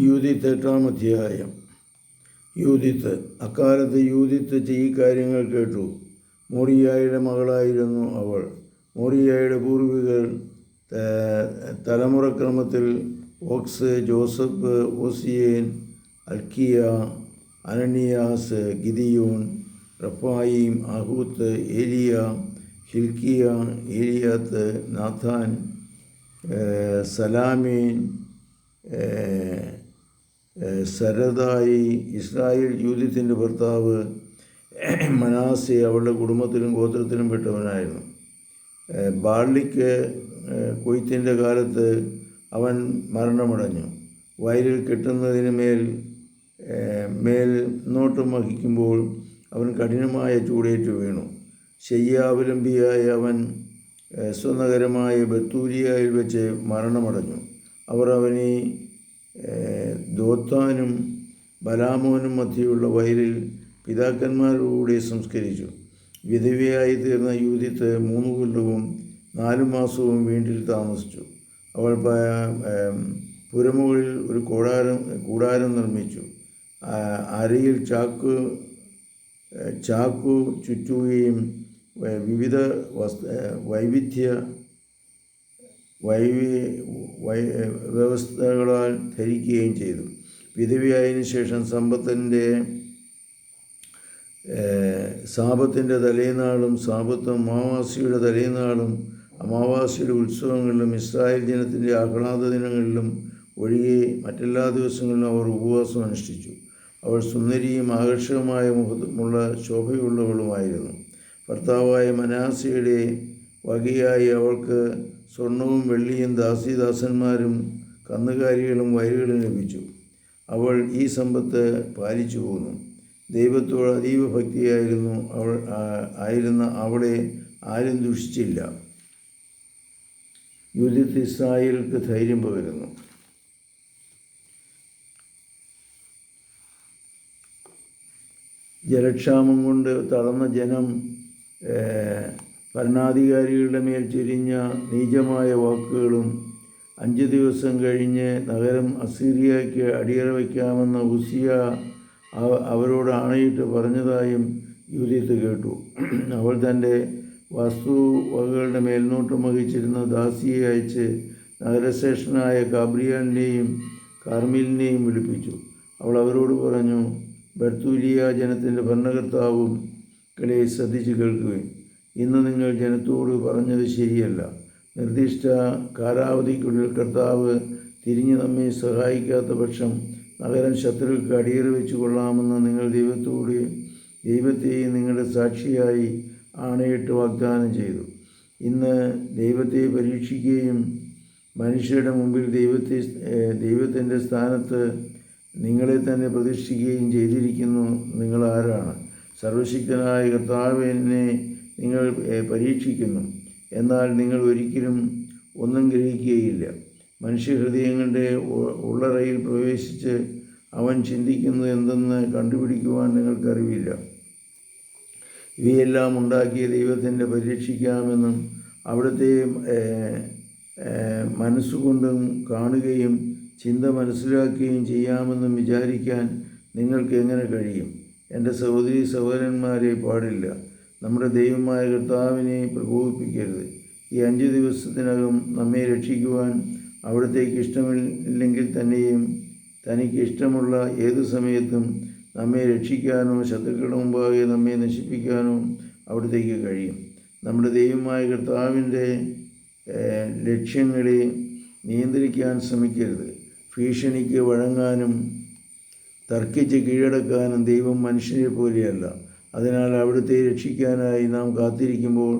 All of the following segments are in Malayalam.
യൂതിത്ത് എട്ടാം അധ്യായം യൂതിത്ത് അക്കാലത്ത് യൂതിത്ത് ഈ കാര്യങ്ങൾ കേട്ടു. മോറിയായുടെ മകളായിരുന്നു അവൾ. മോറിയായുടെ പൂർവികർ തലമുറക്രമത്തിൽ ഓക്സ് ജോസഫ് ഓസിയേൻ അൽക്കിയ അനനിയാസ് ഗിദിയോൻ റഫായിം അഹൂത്ത് ഏലിയ ഹിൽക്കിയ ഏലിയാത്ത് നാഥാൻ സലാമീൻ സരദായി ഇസ്രായേൽ യൂതിത്തിന്റെ ഭർത്താവ് മനാസെ അവളുടെ കുടുംബത്തിലും ഗോത്രത്തിലും പെട്ടവനായിരുന്നു. ബാർലിക്ക് കൊയ്ത്തിന്റെ കാലത്ത് അവൻ മരണമടഞ്ഞു. വയലിൽ കെട്ടുന്നതിന് മേൽ മേൽ നോട്ടം വഹിക്കുമ്പോൾ അവൻ കഠിനമായ ചൂടേറ്റ് വീണു. ശയ്യാവലംബിയായ അവൻ സ്വനഗരമായ ബത്തൂരിയായിൽ വെച്ച് മരണമടഞ്ഞു. അവർ അവനെ ദോത്താനും ബലാമോനും മധ്യയുള്ള വയലിൽ പിതാക്കന്മാരോടെ സംസ്കരിച്ചു. വിധവയായി തീർന്ന യൂതിത്ത് മൂന്ന് കൊല്ലവും നാലു മാസവും വീട്ടിൽ താമസിച്ചു. അവൾ പുരമുകളിൽ ഒരു കൂടാരം കൂടാരം നിർമ്മിച്ചു. അരയിൽ ചാക്ക് ചാക്കു ചുറ്റുകയും വിവിധ വസ്തു വൈവിധ്യ വൈവി വൈ വ്യവസ്ഥകളാൽ ധരിക്കുകയും ചെയ്തു. വിധവയായതിനു ശേഷം സമ്പത്തിന്റെ സാപത്തിന്റെ തലേനാളും സാപത്വം അമാവാസിയുടെ തലേനാളും അമാവാസിയുടെ ഉത്സവങ്ങളിലും ഇസ്രായേൽ ജനത്തിന്റെ ആഹ്ലാദ ദിനങ്ങളിലും ഒഴികെ മറ്റെല്ലാ ദിവസങ്ങളിലും അവർ ഉപവാസം അനുഷ്ഠിച്ചു. അവൾ സുന്ദരിയും ആകർഷകമായ മുഖമുള്ള ശോഭയുള്ളവളുമായിരുന്നു. ഭർത്താവായ മനാസിയുടെ വകയായി അവൾക്ക് സ്വർണവും വെള്ളിയും ദാസിദാസന്മാരും കന്നുകാലികളും വയലുകളും ലഭിച്ചു. അവൾ ഈ സമ്പത്ത് പാലിച്ചു പോന്നു. ദൈവത്തോട് അതീവ ഭക്തിയായിരുന്നു അവൾ ആയിരുന്ന അവളെ ആരും ദുഷിച്ചില്ല. യുദ്ധത്തിൽ ഇസ്രായേൽക്ക് ധൈര്യം പകരുന്നു. ജലക്ഷാമം കൊണ്ട് തളർന്ന ജനം ഭരണാധികാരികളുടെ മേൽ ചൊരിഞ്ഞ നീചമായ വാക്കുകളും അഞ്ച് ദിവസം കഴിഞ്ഞ് നഗരം അസീറിയയ്ക്ക് അടിയറ വയ്ക്കാമെന്ന ഉസിയ അവരോട് ആണയിട്ട് പറഞ്ഞതായും യൂരിത്ത് കേട്ടു. അവൾ തന്റെ വസ്തുവകകളുടെ മേൽനോട്ടം വഹിച്ചിരുന്ന ദാസിയെ അയച്ച് നഗരശേഷനായ കാബ്രിയാലിനെയും കാർമിലിനെയും വിളിപ്പിച്ചു. അവൾ അവരോട് പറഞ്ഞു ബർത്തൂലിയ ജനത്തിന്റെ ഭരണകർത്താവും കളെ ശ്രദ്ധിച്ച് കേൾക്കുകയും ഇന്ന് നിങ്ങൾ ജനത്തോട് പറഞ്ഞത് ശരിയല്ല. നിർദ്ദിഷ്ട കാലാവധിക്കുള്ളിൽ കർത്താവ് തിരിഞ്ഞു നമ്മെ സഹായിക്കാത്ത പക്ഷം നഗരം ശത്രുക്കൾക്ക് അടിയറ വെച്ചു കൊള്ളാമെന്ന് നിങ്ങൾ ദൈവത്തോട് ദൈവത്തെയും നിങ്ങളുടെ സാക്ഷിയായി ആണയിട്ട് വാഗ്ദാനം ചെയ്തു. ഇന്ന് ദൈവത്തെ പരീക്ഷിക്കുകയും മനുഷ്യരുടെ മുമ്പിൽ ദൈവത്തെ ദൈവത്തിന്റെ സ്ഥാനത്ത് നിങ്ങളെ തന്നെ പ്രതിഷ്ഠിക്കുകയും ചെയ്തിരിക്കുന്നു നിങ്ങൾ ആരാണ്? സർവശക്തനായ കർത്താവ് എന്നെ നിങ്ങൾ പരീക്ഷിക്കുന്നു. എന്നാൽ നിങ്ങൾ ഒരിക്കലും ഒന്നും ഗ്രഹിക്കുകയില്ല. മനുഷ്യഹൃദയങ്ങളുടെ ഉള്ളറയിൽ പ്രവേശിച്ച് അവൻ ചിന്തിക്കുന്നത് എന്തെന്ന് കണ്ടുപിടിക്കുവാൻ നിങ്ങൾക്കറിവില്ല. ഇവയെല്ലാം ഉണ്ടാക്കിയ ദൈവത്തിന്റെ പരീക്ഷിക്കാമെന്നും അവിടുത്തെ മനസ്സുകൊണ്ടും കാണുകയും ചിന്ത മനസ്സിലാക്കുകയും ചെയ്യാമെന്നും വിചാരിക്കാൻ നിങ്ങൾക്ക് എങ്ങനെ കഴിയും? എന്റെ സഹോദരി സഹോദരന്മാരെ പാടില്ല. നമ്മുടെ ദൈവമായ കർത്താവിനെ പ്രകോപിപ്പിക്കരുത്. ഈ അഞ്ച് ദിവസത്തിനകം നമ്മെ രക്ഷിക്കുവാൻ അവിടത്തേക്ക് ഇഷ്ടമില്ലെങ്കിൽ തന്നെയും തനിക്ക് ഇഷ്ടമുള്ള ഏത് സമയത്തും നമ്മെ രക്ഷിക്കാനോ ശത്രുക്കളുടെ മുമ്പാകെ നമ്മെ നശിപ്പിക്കാനോ അവിടത്തേക്ക് കഴിയും. നമ്മുടെ ദൈവമായ കർത്താവിന്റെ ലക്ഷ്യങ്ങളെ നിയന്ത്രിക്കാൻ ശ്രമിക്കരുത്. ഭീഷണിക്ക് വഴങ്ങാനും തർക്കിച്ച് കീഴടക്കാനും ദൈവം മനുഷ്യരെ പോലെയല്ല. അതിനാൽ അവിടുത്തെ രക്ഷിക്കാനായി നാം കാത്തിരിക്കുമ്പോൾ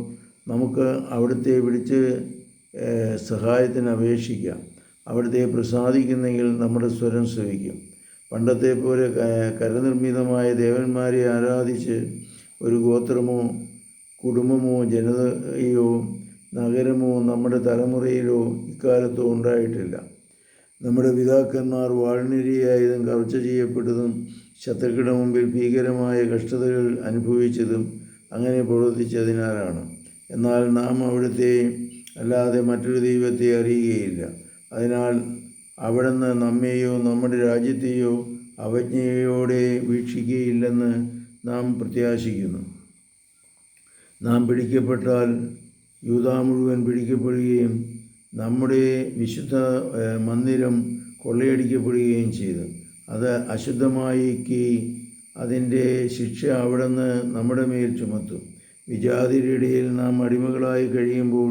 നമുക്ക് അവിടുത്തെ വിളിച്ച് സഹായത്തിന് അപേക്ഷിക്കാം. അവിടുത്തെ പ്രസാദിക്കുന്നെങ്കിൽ നമ്മുടെ സ്വരം ശ്രവിക്കും. പണ്ടത്തെ പോലെ കരനിർമ്മിതമായ ദേവന്മാരെ ആരാധിച്ച് ഒരു ഗോത്രമോ കുടുംബമോ ജനതയോ നഗരമോ നമ്മുടെ തലമുറയിലോ ഇക്കാലത്തോ ഉണ്ടായിട്ടില്ല. നമ്മുടെ പിതാക്കന്മാർ വാൾനിരയായതും കവർച്ച ചെയ്യപ്പെട്ടതും ശത്രുക്കളുടെ മുമ്പിൽ ഭീകരമായ കഷ്ടതകൾ അനുഭവിച്ചതും അങ്ങനെ പ്രവർത്തിച്ചതിനാലാണ്. എന്നാൽ നാം അവിടുത്തെ അല്ലാതെ മറ്റൊരു ദൈവത്തെ അറിയുകയില്ല. അതിനാൽ അവിടുന്ന് നമ്മെയോ നമ്മുടെ രാജ്യത്തെയോ അവജ്ഞയോടെ വീക്ഷിക്കുകയില്ലെന്ന് നാം പ്രത്യാശിക്കുന്നു. നാം പിടിക്കപ്പെട്ടാൽ യൂതാ മുഴുവൻ പിടിക്കപ്പെടുകയും നമ്മുടെ വിശുദ്ധ മന്ദിരം കൊള്ളയടിക്കപ്പെടുകയും ചെയ്തു. അത് അശുദ്ധമായിക്കി അതിന്റെ ശിക്ഷ അവിടുന്ന് നമ്മുടെ മേൽ ചുമത്തും. വിജാതിരിടയിൽ നാം അടിമകളായി കഴിയുമ്പോൾ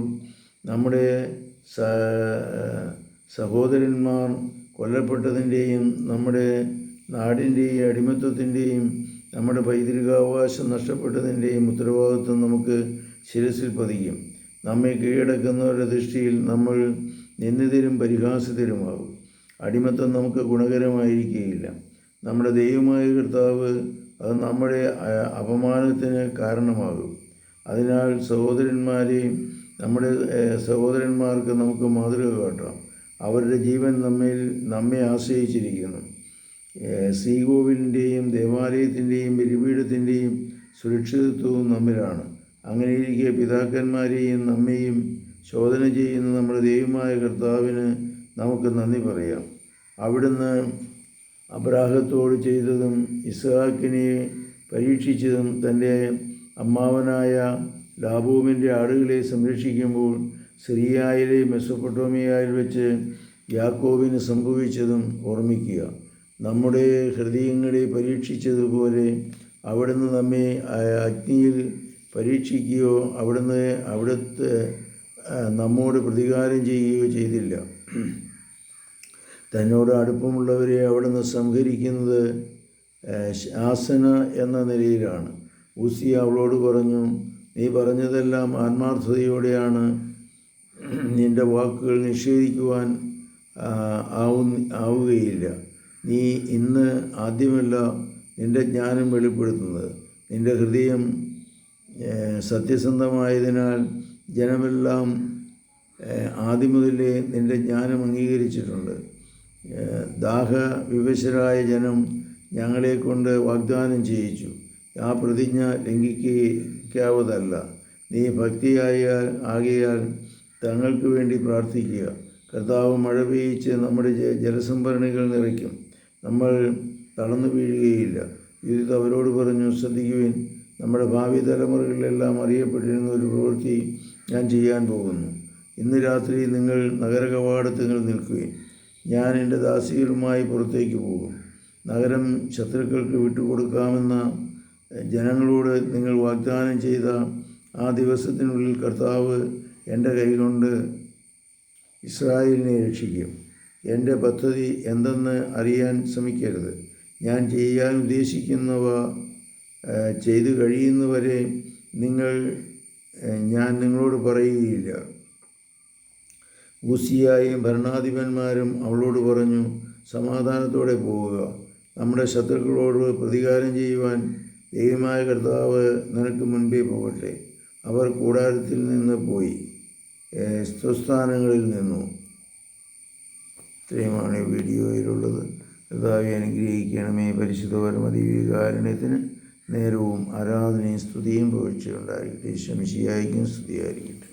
നമ്മുടെ സഹോദരന്മാർ കൊല്ലപ്പെട്ടതിന്റെയും നമ്മുടെ നാടിന്റെയും അടിമത്വത്തിന്റെയും നമ്മുടെ പൈതൃകാവകാശം നഷ്ടപ്പെട്ടതിന്റെയും ഉത്തരവാദിത്വം നമുക്ക് ശിരസിൽ പതിക്കും. നമ്മെ കീഴടക്കുന്നവരുടെ ദൃഷ്ടിയിൽ നമ്മൾ നിന്ദിതരും പരിഹാസിതരുമാകും അടിമത്തം നമുക്ക് ഗുണകരമായിരിക്കുകയില്ല. നമ്മുടെ ദൈവമായ കർത്താവ് അത് നമ്മുടെ അപമാനത്തിന് കാരണമാകും. അതിനാൽ സഹോദരന്മാരെയും നമ്മുടെ സഹോദരന്മാർക്ക് നമുക്ക് മാതൃക കാട്ടാം. അവരുടെ ജീവൻ നമ്മിൽ നമ്മെ ആശ്രയിച്ചിരിക്കുന്നു. സീഗോവിന്റെയും ദേവാലയത്തിന്റെയും ബലിപീഠത്തിന്റെയും സുരക്ഷിതത്വവും നമ്മിലാണ്. അങ്ങനെയിരിക്കെ പിതാക്കന്മാരെയും നമ്മെയും ശോധന ചെയ്യുന്ന നമ്മുടെ ദൈവമായ കർത്താവിന് നമുക്ക് നന്ദി പറയാം. അവിടുന്ന് അബ്രാഹത്തോട് ചെയ്തതും ഇസ്ഹാക്കിനെ പരീക്ഷിച്ചതും തന്റെ അമ്മാവനായ ലാബൂമിന്റെ ആടുകളെ സംരക്ഷിക്കുമ്പോൾ സിറിയായിലെ മെസ്സൊപ്പൊട്ടോമിയയിൽ വെച്ച് യാക്കോബിന് സംഭവിച്ചതും ഓർമ്മിക്കുക. നമ്മുടെ ഹൃദയങ്ങളെ പരീക്ഷിച്ചതുപോലെ അവിടുന്ന് നമ്മെ അഗ്നിയിൽ പരീക്ഷിക്കുകയോ അവിടുന്ന് അവിടുത്തെ നമ്മോട് പ്രതികാരം ചെയ്യുകയോ ചെയ്തില്ല. തന്നോട് അടുപ്പമുള്ളവരെ അവിടുന്ന് സംഹരിക്കുന്നത് ശാസന എന്ന നിലയിലാണ്. ഊസി അവളോട് പറഞ്ഞു നീ പറഞ്ഞതെല്ലാം ആത്മാർത്ഥതയോടെയാണ്. നിന്റെ വാക്കുകൾ നിഷേധിക്കുവാൻ ആവു ആവുകയില്ല. നീ ഇന്ന് ആദ്യമല്ല നിന്റെ ജ്ഞാനം വെളിപ്പെടുത്തുന്നത്. നിന്റെ ഹൃദയം സത്യസന്ധമായതിനാൽ ജനമെല്ലാം ആദ്യം മുതലേ നിന്റെ ജ്ഞാനം അംഗീകരിച്ചിട്ടുണ്ട്. ദാഹ വിവശരായ ജനം ഞങ്ങളെ കൊണ്ട് വാഗ്ദാനം ചെയ്യിച്ചു. ആ പ്രതിജ്ഞ ലംഘിക്കാവതല്ല നീ ഭക്തിയായാൽ ആകിയാൽ തങ്ങൾക്ക് വേണ്ടി പ്രാർത്ഥിക്കുക. കർത്താവ് മഴ പെയ്യിച്ച് നമ്മുടെ ജലസംഭരണികൾ നിറയ്ക്കും. നമ്മൾ തളർന്നു വീഴുകയില്ല. ഇത് അവരോട് പറഞ്ഞു ശ്രദ്ധിക്കുവിൻ നമ്മുടെ ഭാവി തലമുറകളിലെല്ലാം അറിയപ്പെട്ടിരുന്ന ഒരു പ്രവൃത്തി ഞാൻ ചെയ്യാൻ പോകുന്നു. ഇന്ന് രാത്രി നിങ്ങൾ നഗരകവാടത്തിൽ നിങ്ങൾ നിൽക്കുകയും ഞാൻ എന്റെ ദാസികളുമായി പുറത്തേക്ക് പോകും. നഗരം ശത്രുക്കൾക്ക് വിട്ടുകൊടുക്കാമെന്ന ജനങ്ങളോട് നിങ്ങൾ വാഗ്ദാനം ചെയ്ത ആ ദിവസത്തിനുള്ളിൽ കർത്താവ് എന്റെ കൈകൊണ്ട് ഇസ്രായേലിനെ രക്ഷിക്കും. എന്റെ പദ്ധതി എന്തെന്ന് അറിയാൻ ശ്രമിക്കരുത്. ഞാൻ ചെയ്യാൻ ഉദ്ദേശിക്കുന്നവ ചെയ്തു കഴിയുന്നവരെ നിങ്ങൾ ഞാൻ നിങ്ങളോട് പറയുകയില്ല. ഊസിയായും ഭരണാധിപന്മാരും അവളോട് പറഞ്ഞു സമാധാനത്തോടെ പോവുക. നമ്മുടെ ശത്രുക്കളോട് പ്രതികാരം ചെയ്യുവാൻ ദൈവമായ കർത്താവ് നിനക്ക് മുൻപേ പോകട്ടെ. അവർ കൂടാരത്തിൽ നിന്ന് പോയി സ്വസ്ഥാനങ്ങളിൽ നിന്നു. ഇത്രയുമാണ് ഈ വീഡിയോയിലുള്ളത്. കർത്താവെ അനുഗ്രഹിക്കണമേ. പരിശുദ്ധ പരമതി വികാരണത്തിന് നേരവും ആരാധനയും സ്തുതിയും പുകഴ്ചയുണ്ടായിരിക്കട്ടെ ശംശിയായിരിക്കും സ്തുതിയായിരിക്കും